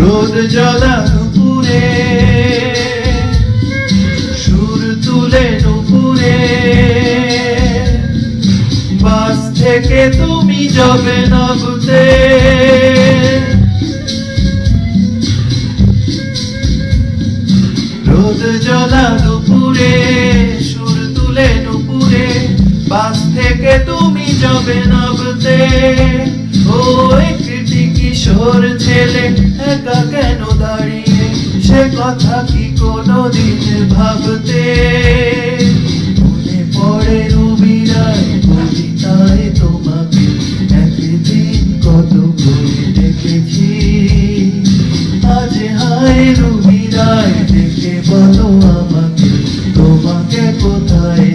রোদ জ্বলা দুপুরে সুর তুলে নুপুরে। বাস থেকে তুমি যাবে নাবতে রোদ জ্বলা দুপুরে সুর তুলে নুপুরে। বাস থেকে তুমি যাবে নাবতে ও একটি কিশোর ছেলে, একা কেন দাঁড়িয়ে? সে কথা কি কোনো দিন ভাবতে? মনে পড়ে রায় তোমাকে কত হায় রুবি রায় দেখে বলো আমাকে, তোমাকে কোথায়